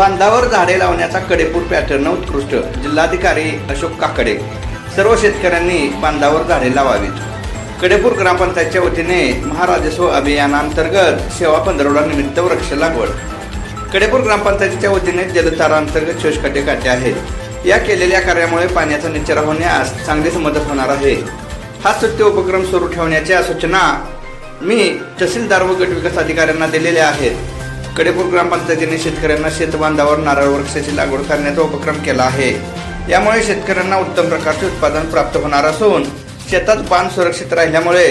बांधावर झाडे लावण्याचा कडेपूर पॅटर्न उत्कृष्ट. जिल्हाधिकारी अशोक काकडे. सर्व शेतकऱ्यांनी बांधावर झाडे लावावीत. कडेपूर ग्रामपंचायतच्या वतीने महाराजस्व अभियानांतर्गत सेवा पंधरवडा निमित्त वृक्ष लागवड कडेपूर ग्रामपंचायतीच्या वतीने जलतारांतर्गत अंतर्गत शोषखड्डे काढले आहेत. या केलेल्या कार्यामुळे पाण्याचा निचरा होण्यास चांगलीच मदत होणार आहे. हा सत्य उपक्रम सुरू ठेवण्याच्या सूचना मी तहसीलदार व गट विकास अधिकाऱ्यांना दिलेल्या आहेत. कडेपूर ग्रामपंचायतीने शेतकऱ्यांना शेतबांधावर नारळ वृक्षाची लागवड करण्याचा उपक्रम केला आहे. यामुळे शेतकऱ्यांना उत्तम प्रकारचे उत्पादन प्राप्त होणार असून शेतात बांध सुरक्षित राहिल्यामुळे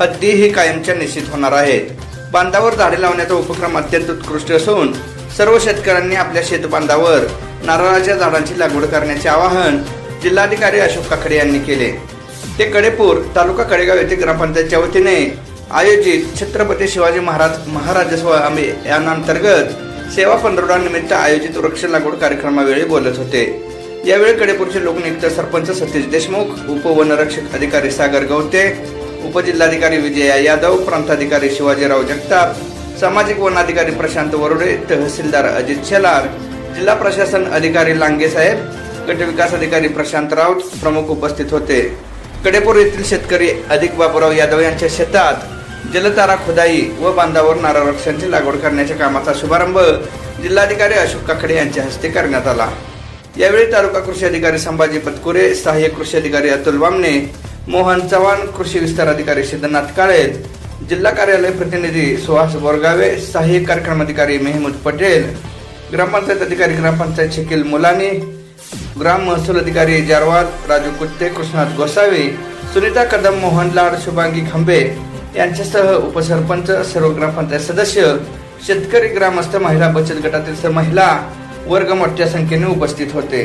हद्दी ही कायमच्या निश्चित होणार आहेत बांधावर झाडे लावण्याचा उपक्रम अत्यंत उत्कृष्ट असून सर्व शेतकऱ्यांनी आपल्या शेतबांधावर नारळाच्या झाडांची लागवड करण्याचे आवाहन जिल्हाधिकारी अशोक काकडे यांनी केले. ते कडेपूर तालुका कडेगाव येथे ग्रामपंचायतच्या वतीने आयोजित छत्रपती शिवाजी महाराज महाराजस्व अभियानांतर्गत सेवा पंधरवड्यानिमित्त आयोजित वृक्ष लागवड कार्यक्रमावेळी बोलत होते. यावेळी कडेपूरचे लोकनियुक्त सरपंच सतीश देशमुख उपवनरक्षक अधिकारी सागर गवते उपजिल्हाधिकारी विजया यादव प्रांताधिकारी शिवाजीराव जगताप सामाजिक वनाधिकारी प्रशांत वरुडे तहसीलदार अजित शेलार जिल्हा प्रशासन अधिकारी लांगे साहेब विकास अधिकारी प्रशांत राऊत प्रमुख उपस्थित होते. कडेपूर येथील शेतकरी अधिक बाबूराव यादव यांच्या शेतात जलतारा खुदाई व बांधावर नारळ वृक्षांची लागवड करण्याच्या कामाचा शुभारंभ जिल्हाधिकारी अशोक काकडे यांच्या हस्ते करण्यात आला. यावेळी तालुका कृषी अधिकारी संभाजी पतकुरे सहाय्यक कृषी अधिकारी अतुल बामणे मोहन चव्हाण कृषी विस्तार अधिकारी सिद्धनाथ काळे जिल्हा कार्यालय प्रतिनिधी सुहास बोरगावे सहाय्यक कार्यक्रम अधिकारी मेहमूद पटेल ग्रामपंचायत अधिकारी ग्रामपंचायत शकील मुलानी ग्राम महसूल अधिकारी जारवाल राजू कुत्ते कृष्णाथ गोसावी सुनीता कदम मोहन लाड शुभांगी खंबे यांच्यासह उपसरपंच सर्व ग्रामपंचायत सदस्य शेतकरी ग्रामस्थ महिला बचत गटातील महिला वर्ग मोठ्या संख्येने उपस्थित होते.